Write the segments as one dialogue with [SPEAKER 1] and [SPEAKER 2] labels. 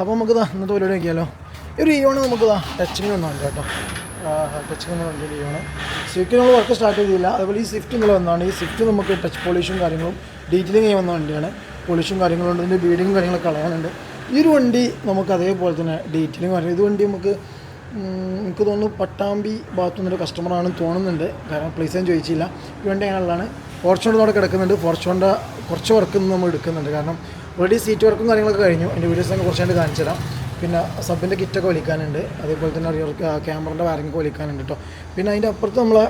[SPEAKER 1] അപ്പോൾ നമുക്ക് ഇതാ ഇന്നത്തെ പരിപാടി നോക്കിയാലോ. ഒരു ഇയോണ് നമുക്ക് ഇതാ ടച്ചിങ് ഒന്നും ഉണ്ട് കേട്ടോ. ടച്ചിങ് ഒന്നും ഉണ്ട് ഇയോണ് സ്വിഫ്റ്റ് നമ്മൾ വർക്ക് സ്റ്റാർട്ട് ചെയ്തില്ല. അതുപോലെ ഈ സ്വിഫ്റ്റ് ഇന്നലെ വന്നതാണ് ഈ സ്വിഫ്റ്റ് നമുക്ക് ടച്ച് പോളിഷും കാര്യങ്ങളും ഡീറ്റെയിലിംഗ് ചെയ്യാൻ വന്ന വണ്ടിയാണ് പോളിഷും കാര്യങ്ങളും ഉണ്ട്. ഇതിന്റെ ബീഡിങ്ങും കാര്യങ്ങളൊക്കെ കളയാനുണ്ട്. ഈ ഒരു വണ്ടി നമുക്ക് അതേപോലെ തന്നെ ഡീറ്റെയിലിംഗ് പറയുന്നത് ഇത് വണ്ടി നമുക്ക് എനിക്ക് തോന്നുന്നു പട്ടാമ്പി ഭാഗത്തു നിന്നൊരു കസ്റ്റമറാണെന്ന് തോന്നുന്നുണ്ട്. കാരണം പ്ലേസ് ഞാൻ ചോദിച്ചില്ല. ഈ വണ്ടി അങ്ങനെയുള്ളതാണ് ഫോർച്ചുണ്ടോടെ കിടക്കുന്നുണ്ട്. ഫോർച്യൂണിന്റെ കുറച്ച് വർക്ക് നമ്മൾ എടുക്കുന്നുണ്ട്. കാരണം ഓൾറെഡി സീറ്റ് വർക്കും കാര്യങ്ങളൊക്കെ കഴിഞ്ഞു. എന്റെ വീഡിയോസ് ഞാൻ കുറച്ചായിട്ട് കാണിച്ചു തരാം. പിന്നെ സബിന്റെ കിറ്റൊക്കെ വലിക്കാനുണ്ട് അതേപോലെ തന്നെ റിയർ ക്യാമറന്റെ വയറിങ്ങൊക്കെ വലിക്കാനുണ്ട് കേട്ടോ പിന്നെ അതിന്റെ അപ്പുറത്ത് നമ്മളെ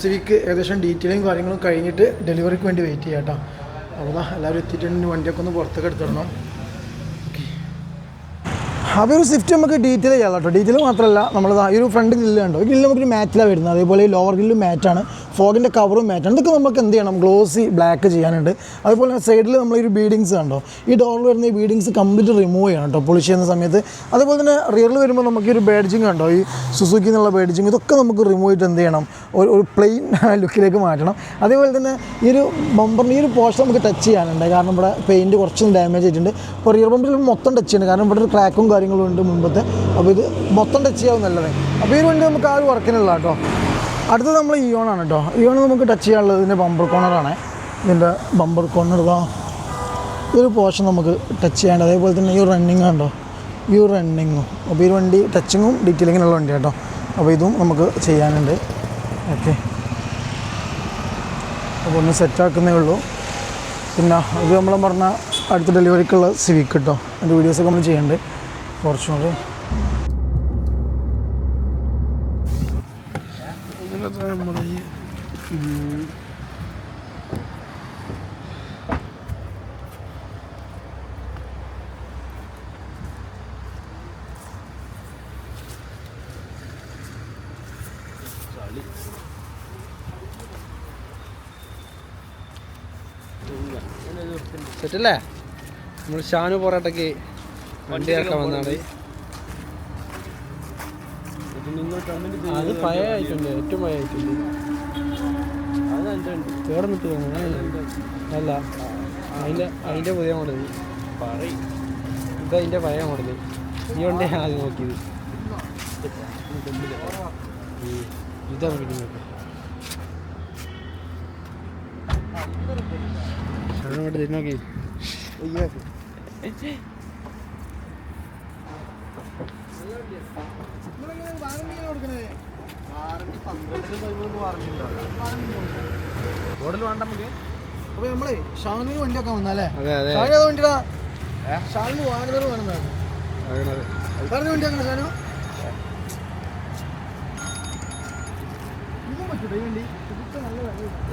[SPEAKER 1] സിവിക്ക് ഏകദേശം ഡീറ്റെയിലും കാര്യങ്ങളും കഴിഞ്ഞിട്ട് ഡെലിവറിക്ക് വേണ്ടി വെയിറ്റ് ചെയ്യാം കേട്ടോ അപ്പോൾ എല്ലാവരും എത്തിയിട്ടുണ്ട്. വണ്ടിയൊക്കെ ഒന്ന് പുറത്തേക്ക് എടുത്തിടണം. അപ്പോൾ ഒരു സ്വിഫ്റ്റ് നമുക്ക് ഡീറ്റെയിൽ ചെയ്യാം കേട്ടോ. ഡീറ്റെയിൽ മാത്രമല്ല നമ്മൾ ഈ ഒരു ഫ്രണ്ട് ഗ്രില്ല് കണ്ടോ? ഗ്രില്ല് നമുക്കൊരു മാറ്റിലാണ് വരുന്നത്. അതേപോലെ ലോവർ ഗ്രില്ലും മാറ്റാണ് ഫോഗിന്റെ കവറും മാറ്റാണ് ഇതൊക്കെ നമുക്ക് എന്ത് ചെയ്യണം? ഗ്ലോസി ബ്ലാക്ക് ചെയ്യാനുണ്ട്. അതുപോലെ തന്നെ സൈഡിൽ നമ്മൾ ഈ ഒരു ബീഡിങ്സ് കണ്ടോ? ഈ ഡോറിൽ വരുന്ന ഈ ബീഡിങ്സ് കംപ്ലീറ്റ് റിമൂവ് ചെയ്യണം കേട്ടോ. പൊളിഷ് ചെയ്യുന്ന സമയത്ത്. അതുപോലെ തന്നെ റിയറിൽ വരുമ്പോൾ നമുക്ക് ഒരു ബേഡ്ജിങ് കണ്ടോ? ഈ സുസുക്കി എന്നുള്ള ബേഡ്ജിങ് ഇതൊക്കെ നമുക്ക് റിമൂവ് ചെയ്തിട്ട് എന്ത് ചെയ്യണം? ഒരു ഒരു പ്ലെയിൻ ലുക്കിലേക്ക് മാറ്റണം. അതേപോലെ തന്നെ ഈ ഒരു ബമ്പറിന്റെ ഈ ഒരു പോർഷൻ നമുക്ക് ടച്ച് ചെയ്യാനുണ്ട്. കാരണം ഇവിടെ പെയിന്റ് കുറച്ചും ഡാമേജ് ആയിട്ടുണ്ട്. അപ്പോൾ റിയർ ബമ്പറിൽ മൊത്തം ടച്ച് ചെയ്യണം കാരണം ഇവിടെ ഒരു ക്രാക്കും കാര്യങ്ങളും ഉണ്ട് മുമ്പത്തെ. അപ്പോൾ ഇത് മൊത്തം ടച്ച് ചെയ്യാവും നല്ലത്. അപ്പോൾ ഈ വേണ്ടി നമുക്ക് ആ ഒരു വർക്കിനുള്ള കേട്ടോ അടുത്തത് നമ്മൾ ഇയോൺ ആണ് കേട്ടോ ഇയോൺ നമുക്ക് ടച്ച് ചെയ്യാനുള്ളത് ഇതിന്റെ ബമ്പർ കോണറാണ് ഇതിന്റെ ബമ്പർ കോർണർ ഇതാ. ഒരു പോർഷൻ നമുക്ക് ടച്ച് ചെയ്യേണ്ടത് അതേപോലെ തന്നെ ഈ റണ്ണിങ് കണ്ടോ ഈ റണ്ണിങ്ങും അപ്പോൾ ഈ വണ്ടി ടച്ചിങ്ങും ഡീറ്റെയിലിങ്ങിനുള്ള വണ്ടി കേട്ടോ അപ്പോൾ ഇതും നമുക്ക് ചെയ്യാനുണ്ട്. ഓക്കെ. അപ്പോൾ ഒന്ന് സെറ്റാക്കുന്നേ ഉള്ളൂ. പിന്നെ ഇത് നമ്മൾ പറഞ്ഞ അടുത്ത ഡെലിവറിക്കുള്ള സിവിക്ക് കേട്ടോ അതിന്റെ വീഡിയോസൊക്കെ നമ്മൾ ചെയ്യേണ്ടത് കുറച്ചുകൂടി
[SPEAKER 2] സെറ്റല്ലേ? നമ്മൾ ഷാനു പൊറോട്ടയ്ക്ക് വണ്ടി ഇറക്കാൻ വന്നാണ് അത് പഴയ ആയിട്ടുണ്ട് ഏറ്റവും പഴയ ആയിട്ടുണ്ട് കേടെ നിട്ട് അല്ല. അതിന്റെ അതിന്റെ പുതിയ മോഡൽ ഇത് അതിന്റെ പഴയ മോഡൽ ഈ വണ്ടി ആദ്യം നോക്കിയത്. ഇതാണ് ഷാനു ഇവിടെ നോക്കി.
[SPEAKER 1] അപ്പോൾ നമ്മളേ ഷാനൂര് വണ്ടിയൊക്കെ വന്നല്ലേ
[SPEAKER 2] അതെ അതെ
[SPEAKER 1] ഷാനു ഏത് വണ്ടിടാ ഷാനു വാങ്ങുന്നത് വേണമെന്നാണ് പറഞ്ഞ വണ്ടിയാക്കണം ഷാനു.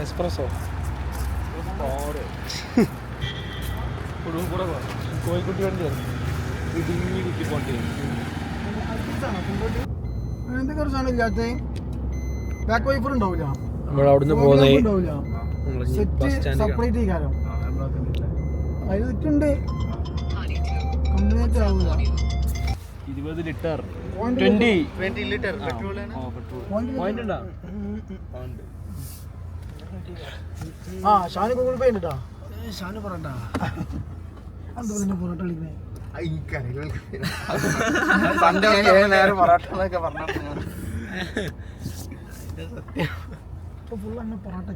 [SPEAKER 2] എക്സ്പ്രസ്സോ കോഴിക്കുട്ടി വണ്ടിയാണ്
[SPEAKER 1] അടുത്താണോ കൊണ്ടോട്ടി? ഒരു സാധനം ഇല്ലാത്ത ബാക്ക് വൈഫർ ഉണ്ടാവില്ല
[SPEAKER 2] നമ്മൾ അവിടുന്ന്
[SPEAKER 1] Fog lamp
[SPEAKER 2] പോകുന്ന
[SPEAKER 1] ഉണ്ടാവില്ല സെറ്റ് സെപ്പറേറ്റ് ആവില്ല
[SPEAKER 3] ഇരുപത് litre.
[SPEAKER 1] Point
[SPEAKER 3] twenty
[SPEAKER 1] litre.
[SPEAKER 3] Petrol
[SPEAKER 1] ആ ഷാന് ഗൂഗിൾ പേ ഉണ്ട്? ഷാന് എന്താ പിന്നെ പൊറോട്ട കളിക്കുന്നത് ഇപ്പൊ ഫുൾ എന്നെ പൊറോട്ട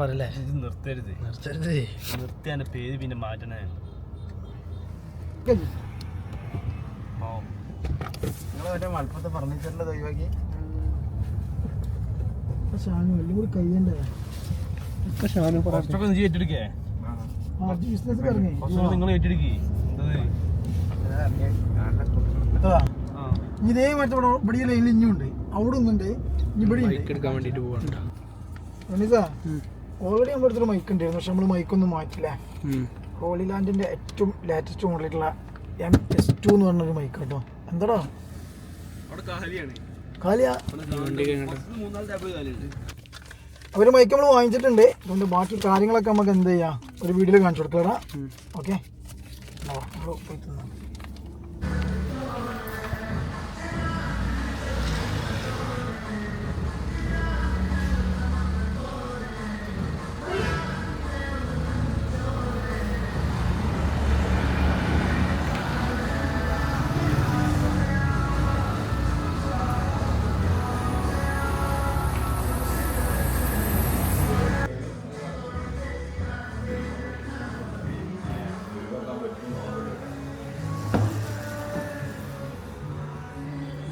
[SPEAKER 1] പറയല്ലേ?
[SPEAKER 3] നിർത്തരുത്.
[SPEAKER 1] നിർത്തരുത്.
[SPEAKER 3] നിർത്തിയാന്റെ പേര് പിന്നെ മാറ്റണേ.
[SPEAKER 4] നിങ്ങൾ മറ്റേ മലപ്പുറത്തെ ഫർണിച്ചറിന്റെ ഒഴിവാക്കി?
[SPEAKER 1] ഷാന് വലിയ കൂടി കയ്യണ്ടേ
[SPEAKER 3] കുറച്ചൊക്കെ നീ ഏറ്റെടുക്കേ?
[SPEAKER 1] ബിസിനസ്
[SPEAKER 3] കുറച്ചൊക്കെ നിങ്ങൾ ഏറ്റെടുക്കി.
[SPEAKER 1] ഇതാ. ഇനി ഇതേ മറ്റേ ഇവിടെ ഇവിടെ ലൈനിൽ ഇഞ്ഞുണ്ട് അവിടെ ഒന്നുണ്ട്. ഇനി ഇവിടെ ഉണ്ട്.
[SPEAKER 2] എടുക്കാൻ വേണ്ടിട്ട് പോകണ്ട
[SPEAKER 1] ഓൾറെഡി നമ്മുടെ അടുത്തൊരു മൈക്ക് ഉണ്ടായിരുന്നു. പക്ഷെ നമ്മൾ മൈക്കൊന്നും മാറ്റില്ലേ ഹോളി ലാൻഡിന്റെ ഏറ്റവും ലേറ്റസ്റ്റ് മോഡലായിട്ടുള്ള എം എസ് ടു എന്ന് പറഞ്ഞൊരു മൈക്ക് കേട്ടോ. എന്താടാ? അവർ മൈക്ക് നമ്മൾ വാങ്ങിച്ചിട്ടുണ്ട്. അതുകൊണ്ട് ബാക്കി കാര്യങ്ങളൊക്കെ നമുക്ക് എന്ത് ചെയ്യാം? ഒരു വീഡിയോയിൽ കാണിച്ചു കൊടുക്കലടാ ഓക്കെ? പോയി തിന്നാം.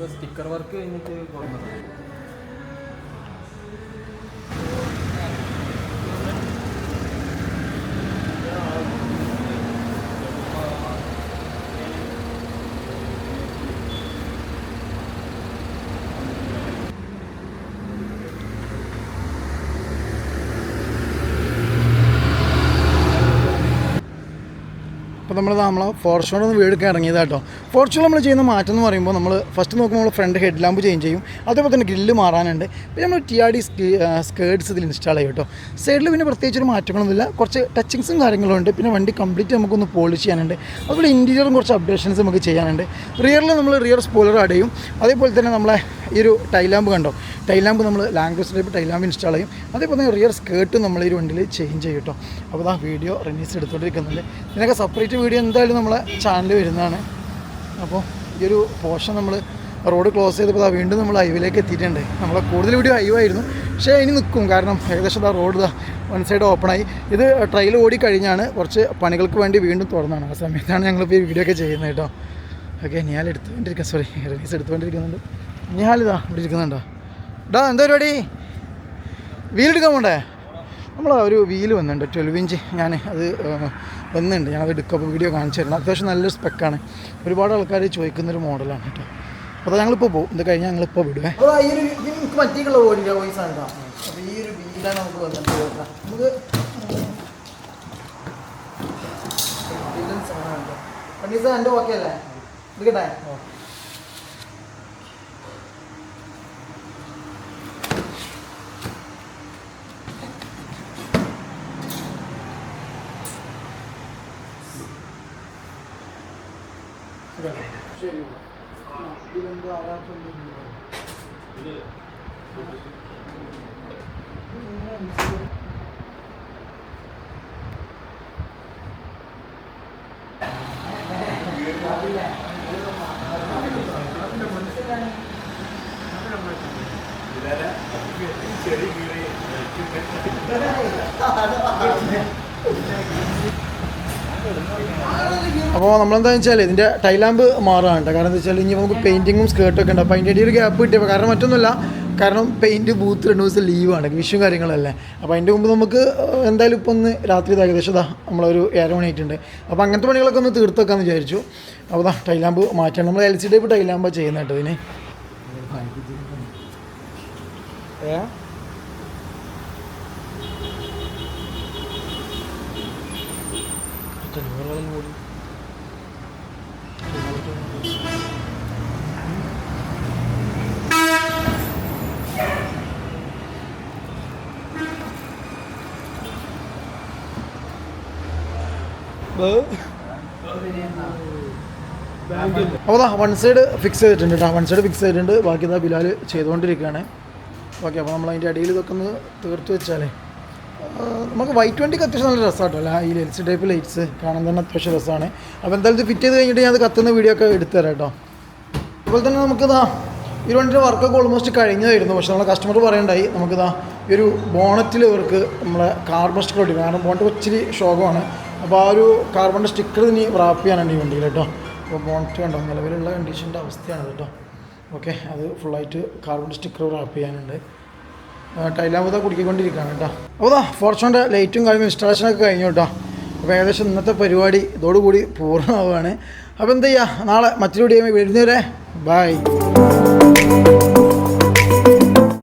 [SPEAKER 2] സ്റ്റിക്കർ വർക്ക് കഴിഞ്ഞിട്ട്
[SPEAKER 1] അപ്പോൾ നമ്മൾ നമ്മളെ ഫോർച്യൂണർ ഒന്ന് വീടൊക്കെ ഇറങ്ങിയത് കേട്ടോ ഫോർച്യൂണർ നമ്മൾ ചെയ്യുന്ന മാറ്റം എന്ന് പറയുമ്പോൾ നമ്മൾ ഫസ്റ്റ് നോക്കുമ്പോൾ നമ്മൾ ഫ്രണ്ട് ഹെഡ് ലാമ്പ് ചേഞ്ച് ചെയ്യും. അതേപോലെ തന്നെ ഗ്രില്ല് മാറാനുണ്ട്. പിന്നെ നമ്മൾ ടി ആർ ഡി സ്കേർട്സ് ഇതിൽ ഇൻസ്റ്റാൾ ചെയ്യും കേട്ടോ സൈഡിൽ പിന്നെ പ്രത്യേകിച്ച് ഒരു മാറ്റങ്ങളൊന്നുമില്ല. കുറച്ച് ടച്ചിങ്സും കാര്യങ്ങളും ഉണ്ട്. പിന്നെ വണ്ടി കംപ്ലീറ്റ് നമുക്കൊന്ന് പോളിഷ് ചെയ്യാനുണ്ട്. അതുപോലെ ഇന്റീരിയറും കുറച്ച് അപ്ഡേഷൻസ് നമുക്ക് ചെയ്യാനുണ്ട്. റിയറിൽ നമ്മൾ റിയർ സ്പോയിലർ ആഡ് ചെയ്യും. അതേപോലെ തന്നെ നമ്മളെ ഈ ഒരു ടൈലാമ്പ് കണ്ടോ? ടൈലാമ്പ് നമ്മൾ ലാംഗ്വേജ് ടൈപ്പ് ടൈലാമ്പ് ഇൻസ്റ്റാൾ ചെയ്യും. അതേപോലെ തന്നെ റിയർ സ്കേർട്ട് നമ്മൾ ഈ വണ്ടിയിൽ ചേഞ്ച് ചെയ്യും കേട്ടോ അപ്പോൾ ആ വീഡിയോ റിലീസ് എടുത്തുകൊണ്ടിരിക്കുന്നുണ്ട് ഇതിനൊക്കെ സെപ്പറേറ്റ് വീഡിയോ എന്തായാലും നമ്മളെ ചാനൽ വരുന്നതാണ്. അപ്പോൾ ഈ ഒരു പോർഷൻ നമ്മൾ റോഡ് ക്ലോസ് ചെയ്തപ്പോൾ ദാ വീണ്ടും നമ്മൾ ഹൈവേയിലേക്ക് എത്തിയിട്ടുണ്ട്. നമ്മളെ കൂടുതൽ വീഡിയോ ഹൈവേ ആയിരുന്നു. പക്ഷേ ഇനി നിൽക്കും കാരണം ഏകദേശം ആ റോഡ് ഇതാ വൺ സൈഡ് ഓപ്പണായി ഇത് ട്രയൽ ഓടി കഴിഞ്ഞാണ് കുറച്ച് പണികൾക്ക് വേണ്ടി വീണ്ടും തുറന്നതാണ്. ആ സമയത്താണ് ഞങ്ങളിപ്പോൾ ഈ വീഡിയോ ഒക്കെ ചെയ്യുന്നത് കേട്ടോ. ഓക്കെ ഞാൻ എടുത്തുകൊണ്ടിരിക്കുക സോറി റിലീസ് എടുത്തുകൊണ്ടിരിക്കുന്നുണ്ട്. ഞാലിതാ ഇവിടെ ഇരിക്കുന്നുണ്ടോ? ഡാ എന്താ പരിപാടി? വീലെടുക്കാൻ പോണ്ടേ? നമ്മൾ ഒരു വീൽ വന്നിട്ടുണ്ട് ട്വൽവ് ഇഞ്ച്. ഞാൻ അത് വന്നിട്ടുണ്ട്. ഞാനത് എടുക്കുക വീഡിയോ കാണിച്ചു തരണം അത്യാവശ്യം നല്ലൊരു സ്പെക്കാണ് ഒരുപാട് ആൾക്കാർ ചോദിക്കുന്നൊരു മോഡലാണ് കേട്ടോ അപ്പോൾ ഞങ്ങളിപ്പോൾ പോകും ഇത് കഴിഞ്ഞാൽ ഞങ്ങളിപ്പോൾ വിടുവേ. ഈ ഒരു വോയിസ് ആണ് അപ്പോൾ ഈ ഒരു നമുക്ക് നമുക്ക് ഓക്കെ അല്ലേ? ഇതിലെന്തോ ആരാധന അപ്പോൾ നമ്മളെന്താ വെച്ചാൽ ഇതിന്റെ ടൈലാമ്പ് മാറുകയാണ് കേട്ടോ കാരണം എന്താ വെച്ചാൽ ഇനി നമുക്ക് പെയിന്റിങ്ങും സ്കേർട്ടൊക്കെ ഉണ്ട്. അപ്പോൾ അതിന്റെ ഇടയിൽ ഒരു ഗ്യാപ്പ് കിട്ടിയപ്പോൾ കാരണം മറ്റൊന്നുമല്ല കാരണം പെയിന്റ് ബൂത്ത് രണ്ട് ദിവസം ലീവാണ് വിഷു കാര്യങ്ങളല്ലേ. അപ്പോൾ അതിന്റെ മുമ്പ് നമുക്ക് എന്തായാലും ഇപ്പോൾ ഒന്ന് രാത്രി ഏകദേശം ഇതാ നമ്മളൊരു ഏഴ് മണിയായിട്ടുണ്ട് അപ്പോൾ അങ്ങനത്തെ പണികളൊക്കെ ഒന്ന് തീർത്ത് വെക്കാമെന്ന് വിചാരിച്ചു. അപ്പോൾ ഇതാ ടൈലാമ്പ് മാറ്റണം. നമ്മൾ എൽ സി ടൈപ്പ് ടൈലാമ്പാണ് ചെയ്യുന്നത് കേട്ടോ ഇതിന്.
[SPEAKER 2] ഏ
[SPEAKER 1] അപ്പോൾ ദാ വൺ സൈഡ് ഫിക്സ് ചെയ്തിട്ടുണ്ട് കേട്ടോ വൺ സൈഡ് ഫിക്സ് ചെയ്തിട്ടുണ്ട്. ബാക്കി ഇതാ ബിലാൽ ചെയ്തുകൊണ്ടിരിക്കുകയാണ്. ഓക്കെ അപ്പോൾ നമ്മൾ അതിന്റെ അടിയിൽ ഇതൊക്കെ ഒന്ന് തീർത്ത് വെച്ചാലേ. നമുക്ക് വൈറ്റ് വണ്ടിക്ക് അത്യാവശ്യം നല്ല രസമാട്ടോ. അല്ല ഈ ലെൻസ് ടൈപ്പ് ലൈറ്റ്സ് കാണാൻ തന്നെ അത്യാവശ്യം രസമാണ്. അപ്പോൾ എന്തായാലും ഇത് ഫിറ്റ് ചെയ്ത് കഴിഞ്ഞിട്ട് ഞാൻ അത് കത്തുന്ന വീഡിയോ ഒക്കെ എടുത്തു തരാം കേട്ടോ. അതുപോലെ തന്നെ നമുക്കിതാ ഈ വണ്ടിയുടെ വർക്കൊക്കെ ഓൾമോസ്റ്റ് കഴിഞ്ഞതായിരുന്നു. പക്ഷെ നമ്മളെ കസ്റ്റമർ പറയണ്ടായി നമുക്കിതാ ഈ ഒരു ബോണറ്റിൽ ഇവർക്ക് നമ്മളെ കാർബൺ സ്റ്റിക്കർ ഒട്ടിക്കും കാരണം ബോണറ്റ് ഒത്തിരി ശോകമാണ്. അപ്പോൾ ആ ഒരു കാർബണിന്റെ സ്റ്റിക്കർ ഇനി റാപ്പ് ചെയ്യാനുണ്ട് ഈ വണ്ടിയിൽ കേട്ടോ. അപ്പോൾ ബോണറ്റ് കണ്ടോ നിലവിലുള്ള കണ്ടീഷന്റെ അവസ്ഥയാണ് കേട്ടോ. ഓക്കെ അത് ഫുള്ളായിട്ട് കാർബൺ സ്റ്റിക്കർ റാപ്പ് ചെയ്യാനുണ്ട്. ടൈലാമത കുടിക്കൊണ്ടിരിക്കുകയാണ് കേട്ടോ. അപ്പോൾ ഫോർച്യൂണിന്റെ ലൈറ്റും കാര്യങ്ങളും ഇൻസ്റ്റാളേഷനൊക്കെ കഴിഞ്ഞു കേട്ടോ. അപ്പോൾ ഏകദേശം ഇന്നത്തെ പരിപാടി ഇതോടുകൂടി പൂർണമാവുകയാണ്. അപ്പോൾ എന്ത് ചെയ്യുക നാളെ മറ്റൊരു വീഡിയോ വരുന്നവരെ ബൈ